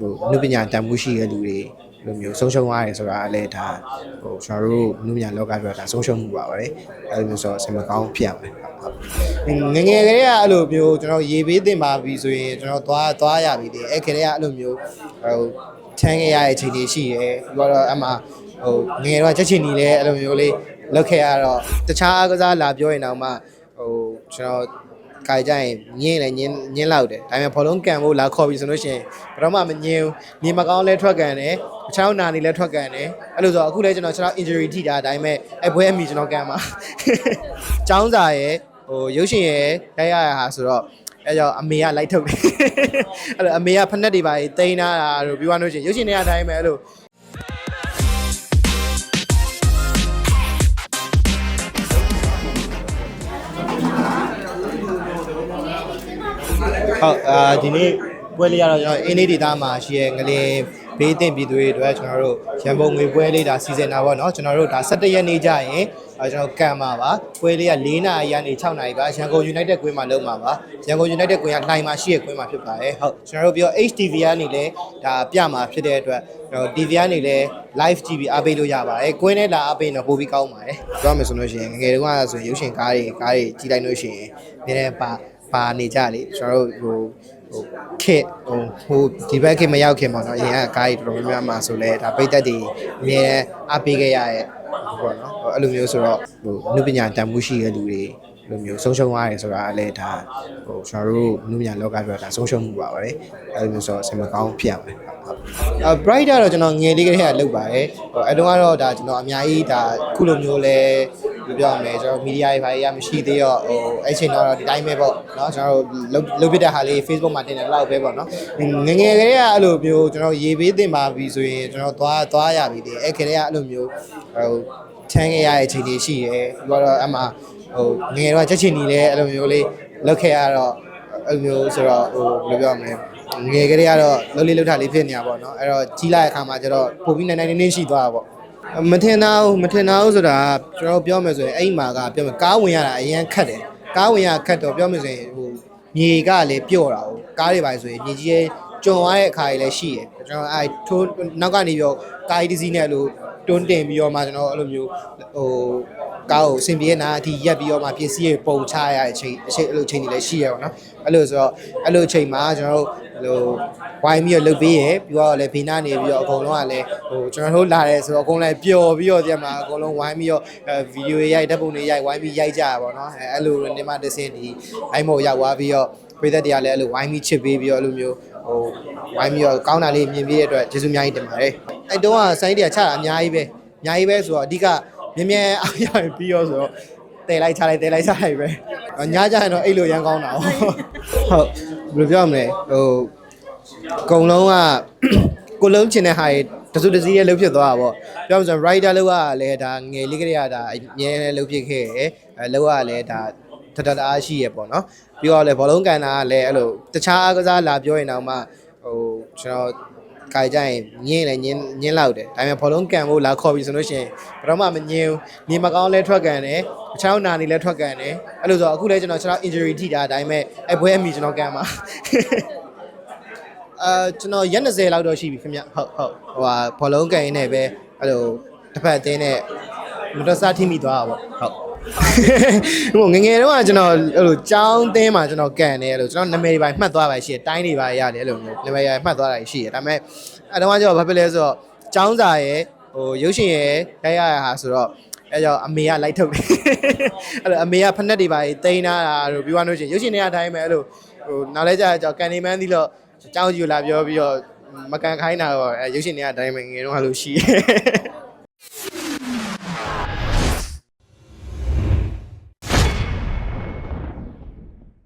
ဟိုနုပညာတန်ဖိုးရှိတဲ့လူတွေလိုမျိုးဆုံးရှုံးသွားတယ်ဆိုတာလည်းဒါဟိုကျွန်တော်တို့နုပညာလောကပြောတာဆုံးရှုံးမှုပါပါတယ်အဲ့လိုမျိုးဆိုတော့ဆင်မကောင်းဖြစ်ရမယ်ဟုတ်ငယ်ငယ်ကလေးကအဲ့လိုမျိုးကျွန်တော်ရေဘေးတင်ပါပြီဆိုရင်ကျွန်တော်သွားသွားရပြီလေအဲ့ကလေးကအဲ့လိုမျိုးဟိုချမ်းခဲ့ရတဲ့အချိန်တွေရှိတယ်ပြီးတော့အမှဟိုငယ်တော့ချက်ချင်နေလဲအဲ့လိုမျိုးလေးလောက်ခဲ့ရတော့တခြားအားကစားလာပြောရင်တော့မှဟိုကျွန်တော် ကာကြရင်ညင်းလည်းညင်းညင်းလောက်တယ်ဒါပေမဲ့ဘောလုံးကန်ဖို့လာခေါ်ပြီဆိုလို့ရှိရင်ဘယ်တော့မှမညင်းဘူးနေမကောင်းလဲထွက်ကန်တယ်အချောင်းနာနေလဲထွက်ကန်တယ်အဲ့လိုဆိုတော့အခုလဲကျွန်တော်ကျွန်တော် injury ထိတာဒါပေမဲ့အပွဲအမီကျွန်တော်ကန်ပါចောင်းစာရဲ့ဟိုရုပ်ရှင်ရဲ့ရိုက်ရရဟာဆိုတော့အဲကြောင့်အမေကလိုက်ထုတ်တယ်အဲ့လိုအမေကဖက်နဲ့တွေပါတိန်းထားတာတို့ပြောရလို့ရှိရင်ရုပ်ရှင်တွေကအတိုင်းပဲအဲ့လို ဟုတ်အာဒီနေ့ပွဲလေးကတော့ကျွန်တော်အင်းလေးဒေသမှာရှိရဲ့ငလင်ဘေးတင်ပြည်သူတွေအတွက်ကျွန်တော်တို့ရန်ပုံငွေပွဲလေးဒါစီစဉ်တာပေါ့နော်ကျွန်တော်တို့ဒါ17ရက်နေ့ကျရင်အဲကျွန်တော်ကန်မှာပါပွဲလေးက4နာရီကနေ6နာရီပါရန်ကုန် United ကွင်းမှာလုပ်မှာပါရန်ကုန် United ကွင်းကလှိုင်မှာရှိရဲ့ကွင်းမှာဖြစ်ပါတယ်ဟုတ်ကျွန်တော်တို့ပြော HTV ကနေလည်းဒါပြမှာဖြစ်တဲ့အတွက်ကျွန်တော် TV ကနေလည်း live TV အားပေးလို့ရပါတယ်ကွင်းနဲ့လာအားပေးရင်တော့ပိုပြီးကောင်းပါတယ်ပြောမယ်ဆိုလို့ရှိရင်ငယ်ငယ်တုန်းကဆိုရင်ရုပ်ရှင်ကားတွေကားတွေကြီးလိုက်လို့ရှိရင်နည်းနည်းပါ ပါနေကြလေကျွန်တော်တို့ဟိုဟိုခက်ဟိုဟိုဒီဘက်ခက်မရောက်ခင်ပေါ့နော်အရင်ကကားကြီးတော်တော်များများမှာဆိုလဲဒါပိတ်သက်တွေအမြဲအားပေးခဲ့ရရဲ့ပေါ့နော်ဟိုအဲ့လိုမျိုးဆိုတော့ဟိုနုပညာတန်ဖိုးရှိတဲ့လူတွေလိုမျိုးဆုံးရှုံးသွားတယ်ဆိုတာလည်းဒါဟိုကျွန်တော်တို့နုပညာလောကပြောတာဆုံးရှုံးမှုပါပါတယ်အဲ့လိုမျိုးဆိုတော့ဆင်မကောင်းဖြစ်ရမယ်အဲ bright တော့ကျွန်တော်ငယ်လေးကလေးကလုပ်ပါတယ်ဟိုအဲတုန်းကတော့ဒါကျွန်တော်အများကြီးဒါခုလိုမျိုးလဲ ပြပြောရမယ်ကျွန်တော်မီဒီယာတွေဘာတွေရမရှိသေးတော့ဟိုအဲ့ချိန်တော့ဒီတိုင်းပဲပေါ့နော်ကျွန်တော်တို့လုပ်ဖြစ်တဲ့ဟာလေး Facebook မှာတင်တယ်လောက်ပဲပေါ့နော်ငငယ်ကလေးကအဲ့လိုမျိုးကျွန်တော်ရေပေးတင်ပါပြီဆိုရင်ကျွန်တော်သွားသွားရပြီလေအဲ့ကလေးကအဲ့လိုမျိုးဟိုထမ်းခဲ့ရတဲ့အချိန်တွေရှိတယ်ပြီးတော့အမှဟိုငငယ်တော့ချက်ချင်နေလဲအဲ့လိုမျိုးလေးလောက်ခဲ့ရတော့အဲ့လိုမျိုးဆိုတော့ဟိုဘယ်လိုပြောမလဲငယ်ကလေးကတော့လှုပ်လေးလှုပ်ထလေးဖြစ်နေတာပေါ့နော်အဲ့တော့ကြီးလာတဲ့အခါမှာကျတော့ပုံပြီးနိုင်နိုင်နေနေရှိသွားတာပေါ့ မထင်တာဘူးမထင်တာဘူးဆိုတာကျွန်တော်ပြောမယ်ဆိုရင်အဲ့မှာကပြောမယ်ကားဝင်ရတာအရင်ခက်တယ်ကားဝင်ရခက်တော့ပြောမယ်ဆိုရင်ဟိုမြေကလည်းပြော့တာဟုတ်ကားတွေပါဆိုရင်မြေကြီးရဲ့ကျွံသွားတဲ့အခါကြီးလည်းရှိတယ်ကျွန်တော်အဲ့ထိုးနောက်ကနေပြီးတော့ကားကြီးတစ်စီးနဲ့လို့တွန်းတင်ပြီးတော့မှကျွန်တော်အဲ့လိုမျိုးဟိုကားကိုအဆင်ပြေနာအထိရက်ပြီးတော့မှပစ္စည်းတွေပုံချရတဲ့အချိန်အချိန်အဲ့လိုချိန်တွေလည်းရှိရပါတော့အဲ့လိုဆိုတော့အဲ့လိုအချိန်မှာကျွန်တော်တို့ဟို ဝိုင်းပြီးတော့လုပ်ပေးရပြီးတော့လည်းဘေးနားနေပြီးတော့အကုန်လုံးကလည်းဟိုကျွန်တော်တို့လာတယ်ဆိုတော့အကုန်လုံးပျော်ပြီးတော့ဒီမှာအကုန်လုံးဝိုင်းပြီးတော့ဗီဒီယိုရိုက်ဓာတ်ပုံတွေရိုက်ဝိုင်းပြီးရိုက်ကြရပါတော့အဲအဲ့လိုနေမှတစ်စင်းဒီအိုင်းမော်ရောက်သွားပြီးတော့ပြည်သက်တရားလည်းအဲ့လိုဝိုင်းပြီးချစ်ပေးပြီးတော့အဲ့လိုမျိုးဟိုဝိုင်းပြီးတော့ကောင်းတာလေးမြင်ပြီးတဲ့အတွက်ကျေးဇူးအများကြီးတင်ပါတယ်အဲ့တုန်းကစိုင်းတရားချတာအများကြီးပဲအများကြီးပဲဆိုတော့အဓိကမြင်မြင်အားရပြီးတော့ဆိုတော့တဲလိုက်ချလိုက်တဲလိုက်ချလိုက်ပဲညကြရင်တော့အဲ့လိုရမ်းကောင်းတာဟုတ်ဘယ်လိုပြောမလဲဟို အကုန်လုံးကကိုလုံးချင်တဲ့ဟာတွေတစုတစည်းရဲ့လှုပ်ဖြစ်သွားတာပေါ့ပြောမှဆိုရင် rider လောက်ကလည်းဒါငယ်လေးကလေးကဒါအမြဲလှုပ်ဖြစ်ခဲ့ရယ်အဲလောက်ကလည်းဒါတတတအားရှိရယ်ပေါ့နော်ပြီးတော့လည်းဘောလုံးကန်တာကလည်းအဲ့လိုတခြားအားကစားလာပြောရင်တော့မှဟိုကျွန်တော်ကာကြရင်ညင်းလည်းညင်းညင်းလောက်တယ်ဒါပေမဲ့ဘောလုံးကန်ဖို့လာခေါ်ပြီဆိုလို့ရှိရင်ဘယ်တော့မှမညင်းဘူးနေမကောင်းလဲထွက်ကန်တယ်အချောင်းနာနေလဲထွက်ကန်တယ်အဲ့လိုဆိုတော့အခုလည်းကျွန်တော်ကျွန်တော် injury ထိတာဒါပေမဲ့အပွဲအမီကျွန်တော်ကန်ပါ အာကျွန်တော်ရက်20လောက်တော့ရှိပြီခင်ဗျဟုတ်ဟုတ်ဟိုဟာဘောလုံးကန်ရင်းနဲ့ပဲအဲ့လိုတစ်ဖက်အတင်းနဲ့မတော်စားထိမိသွားတာပေါ့ဟုတ်ဟိုငယ်ငယ်တုန်းကကျွန်တော်အဲ့လိုចောင်းတင်းမှာကျွန်တော်ကန်နေအဲ့လိုကျွန်တော်နာမည်တွေပါမှတ်သွားပါရှိတယ်တိုင်းတွေပါရတယ်အဲ့လိုမျိုးနာမည်ရမှတ်သွားတာရှိတယ်ဒါပေမဲ့အဲ့တော့ကကျတော့ဘာဖြစ်လဲဆိုတော့ចောင်းစာရဲ့ဟိုရုပ်ရှင်ရဲ့ရိုက်ရရဟာဆိုတော့အဲကြောင့်အမေကလိုက်ထုတ်တယ်အဲ့လိုအမေကဖက်နဲ့တွေပါတိန်းထားတာတို့ပြောရလို့ရှိရင်ရုပ်ရှင်တွေအတိုင်းပဲအဲ့လိုဟိုနောက်လဲကျတော့ကန်နေမန်းသီးလို့ အကြောင်းကြည့်လာပြောပြီးတော့မကန်ခိုင်းတာတော့အဲရုပ်ရှင်တွေကအတိုင်းပဲငယ်တော့ဟာလို့ရှိတယ်